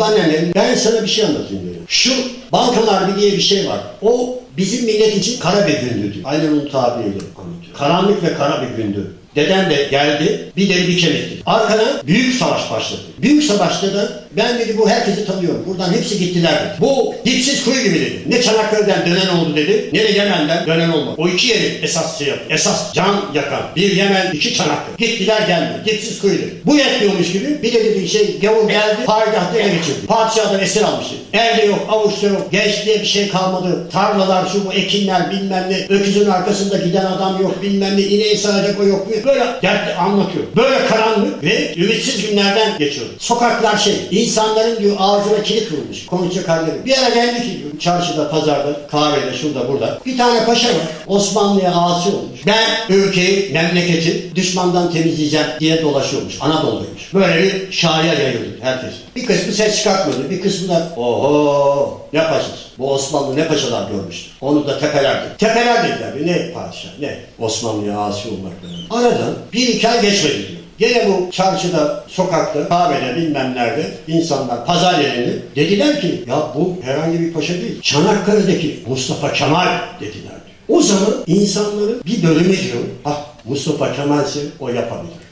babaannenin ben sana bir şey anlatayım diyor. Şu Balkan bir diye bir şey var. O bizim millet için kara bir gündü diyor. Aynen onun tabiriyle anlatıyor. Karanlık ve kara bir gündü. Dedem de geldi, bir deri bir kemikti. Arkadan büyük savaş başladı. Büyük savaşta da ben dedi bu herkesi tanıyorum. Buradan hepsi gittiler dedi. Bu dipsiz kuyu gibi dedi. Ne Çanakkale'den dönen oldu dedi, ne de Yemen'den dönen olmadı. O iki yeri esas şey yaptı. Esas can yakan. Bir Yemen, iki Çanakkale. Gittiler gelmedi. Dipsiz kuyu dedi. Bu yetmiyormuş gibi bir de dedi şey gavur geldi, payitahtı ele geçirdi. Padişahdan esir almıştı. Elde yok, avuçta yok, gençliğe bir şey kalmadı. Tarlalar, şu bu ekinler bilmem ne. Öküzün arkasında giden adam yok bilmem ne. İneği sağacak o yok. Böyle dertli anlatıyor. Böyle karanlık ve ümitsiz günlerden geçiyor. Sokaklar şey, insanların diyor ağzına kilit vurmuş. Konuşacak halleri. Bir ara geldi ki çarşıda, pazarda, kahvede, şurada, burada. Bir tane paşa var. Osmanlı'ya asi olmuş. Ben ülkeyi, memleketi düşmandan temizleyeceğim diye dolaşıyormuş. Anadolu'daymış. Böyle bir şair yayıldı herkes. Bir kısmı ses çıkartmadı. Bir kısmı da oho ne paşası. Bu Osmanlı ne paşalar görmüştür. Onu da tepelerdi. Tepeler dediler. Ne padişah ne Osmanlı'ya asi olmak böyle. Aradan bir iki ay geçmedi diyor. Gene bu çarşıda, sokakta, kahvede bilmem nerede insanlar pazar yerinde dediler ki ya bu herhangi bir paşa değil. Çanakkale'deki Mustafa Kemal dediler. diyor. O zaman insanların bir bölümü diyor ah Mustafa Kemal'se o yapabilir.